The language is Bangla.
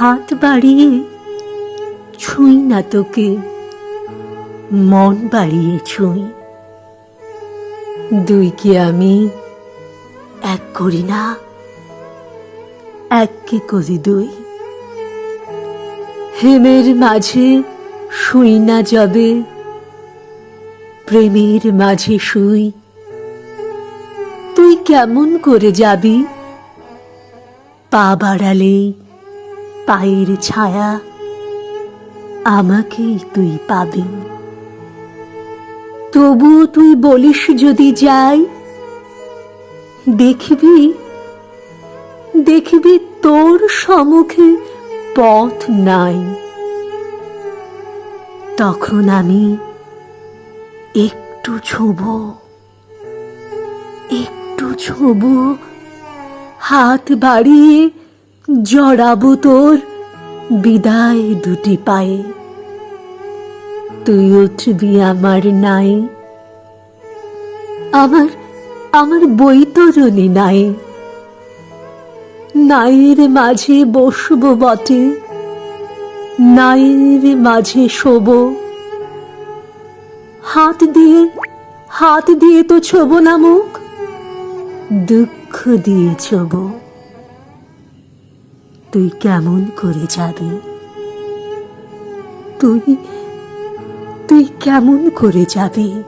হাত বাড়িয়ে ছুঁই না তোকে, মন বাড়িয়ে ছুঁই। দুই কি আমি এক করি না? এককে করি দুই? হেমের মাঝে শুই না যাবে, প্রেমের মাঝে শুই। তুই কেমন করে যাবি? পা বাড়ালেই পায়ের ছায়া আমাকেই তুই পাবি। তবু তুই বলিস যদি যাই, দেখবি দেখবি তোর সম্মুখে পথ নাই। তখন আমি একটু ছোব একটু ছোব, হাত বাড়িয়ে জড়াবো তোর বিদায় দুটি পায়ে। তুই উঠবি আমার নাই। আমার আমার বৈতরণী নাই। নাইয়ের মাঝে বসব বটে। নাইয়ের মাঝে শোব। হাত দিয়ে হাত দিয়ে তো ছোব না মুখ। দুঃখ দিয়ে ছোব। তুই কেমন করে যাবি? তুই তুই কেমন করে যাবি?